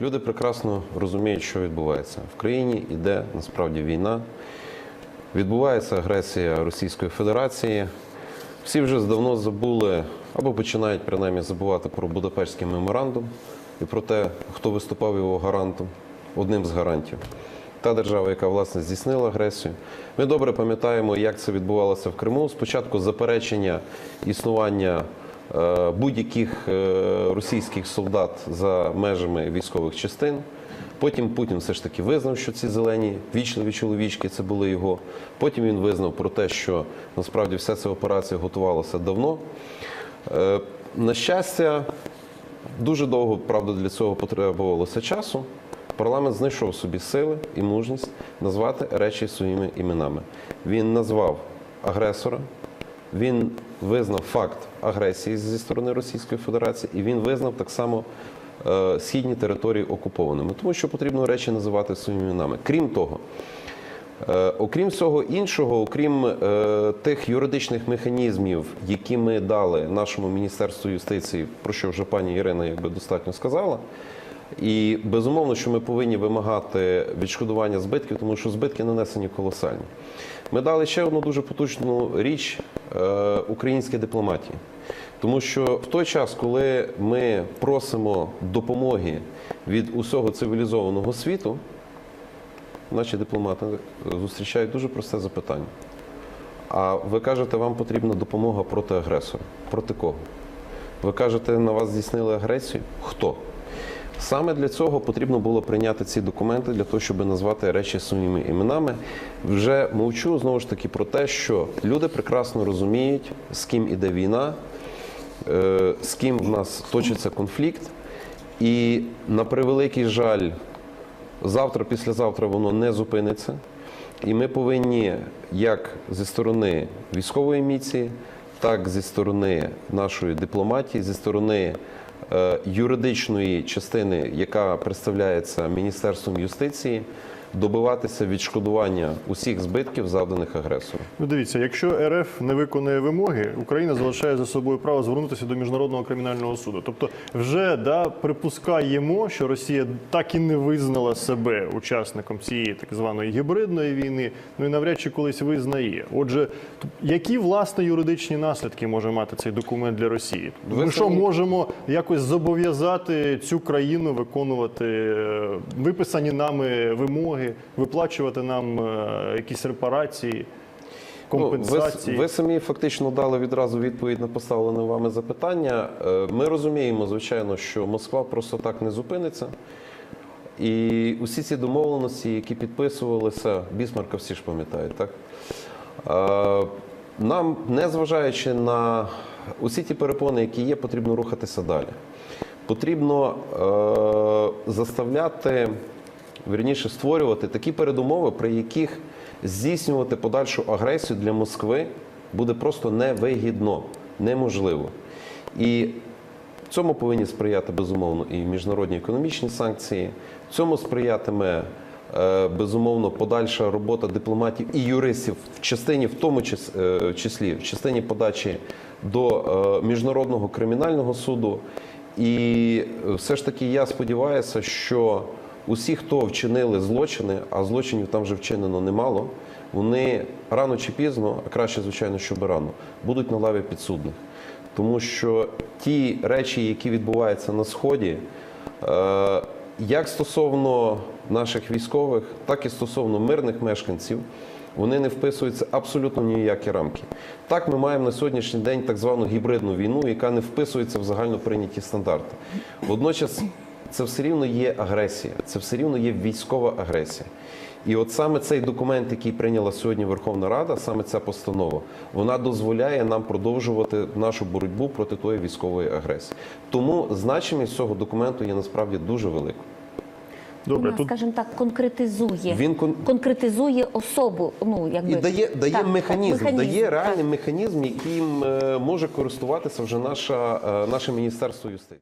Люди прекрасно розуміють, що відбувається. В країні йде насправді війна, відбувається агресія Російської Федерації. Всі вже давно забули або починають принаймні забувати про Будапештський меморандум і про те, хто виступав його гарантом, одним з гарантів. Та держава, яка власне здійснила агресію. Ми добре пам'ятаємо, як це відбувалося в Криму. Спочатку заперечення існування будь-яких е, російських солдат за межами військових частин. Потім Путін все ж таки визнав, що ці зелені вічливі чоловічки це були його. Потім він визнав про те, що насправді вся ця операція готувалася давно. Е, На щастя, дуже довго, правда, для цього потребувалося часу. Парламент знайшов собі сили і мужність назвати речі своїми іменами. Він назвав агресора, він визнав факт агресії зі сторони Російської Федерації, і він визнав так само е, східні території окупованими, тому що потрібно речі називати своїми іменами. Крім того, Е, Окрім всього іншого, окрім е, тих юридичних механізмів, які ми дали нашому міністерству юстиції, про що вже пані Ірина якби достатньо сказала. І безумовно, що ми повинні вимагати відшкодування збитків, тому що збитки нанесені колосальні. Ми дали ще одну дуже потужну річ е, українській дипломатії. Тому що в той час, коли ми просимо допомоги від усього цивілізованого світу, наші дипломати зустрічають дуже просте запитання. А ви кажете, вам потрібна допомога проти агресора. Проти кого? Ви кажете, на вас здійснили агресію? Хто? Саме для цього потрібно було прийняти ці документи для того, щоб назвати речі своїми іменами. Вже мовчу знову ж таки про те, що люди прекрасно розуміють, з ким іде війна, е, з ким в нас точиться конфлікт. І на превеликий жаль, завтра, післязавтра воно не зупиниться. І ми повинні, як зі сторони військової міції, так зі сторони нашої дипломатії, зі сторони юридичної частини, яка представляється Міністерством юстиції, добиватися відшкодування усіх збитків, завданих агресору. Ну, дивіться, якщо РФ не виконує вимоги, Україна залишає за собою право звернутися до міжнародного кримінального суду. Тобто, вже да припускаємо, що Росія так і не визнала себе учасником цієї так званої гібридної війни. Ну і навряд чи колись визнає. Отже, які власне юридичні наслідки може мати цей документ для Росії? Ви Ми що самі- можемо якось зобов'язати цю країну виконувати е, виписані нами вимоги, виплачувати нам е, якісь репарації, компенсації? Ну, ви, ви самі фактично дали відразу відповідь на поставлене вами запитання. Е, Ми розуміємо, звичайно, що Москва просто так не зупиниться. І усі ці домовленості, які підписувалися, Бісмарка всі ж пам'ятають, так? Е, Нам, незважаючи на усі ті перепони, які є, потрібно рухатися далі. Потрібно е, заставляти, вірніше, створювати такі передумови, при яких здійснювати подальшу агресію для Москви буде просто невигідно, неможливо. І цьому повинні сприяти безумовно і міжнародні економічні санкції. Цьому сприятиме е, безумовно подальша робота дипломатів і юристів в частині, в тому е, числі, в частині подачі до е, міжнародного кримінального суду. І все ж таки я сподіваюся, що усі, хто вчинили злочини, а злочинів там вже вчинено немало, вони рано чи пізно, а краще, звичайно, щоб рано, будуть на лаві підсудних. Тому що ті речі, які відбуваються на сході, е, як стосовно наших військових, так і стосовно мирних мешканців, вони не вписуються абсолютно ні в які рамки. Так, ми маємо на сьогоднішній день так звану гібридну війну, яка не вписується в загально прийняті стандарти. Водночас це все рівно є агресія, це все рівно є військова агресія. І от саме цей документ, який прийняла сьогодні Верховна Рада, саме ця постанова, вона дозволяє нам продовжувати нашу боротьбу проти тої військової агресії. Тому значимість цього документу є насправді дуже великою. Добре, Вона, тут скажімо так, конкретизує. Він кон- конкретизує особу. Ну, якби, І дає, дає Так, так, механізм, механізм, дає так. реальний механізм, яким е, може користуватися вже наша, е, наше міністерство юстиції.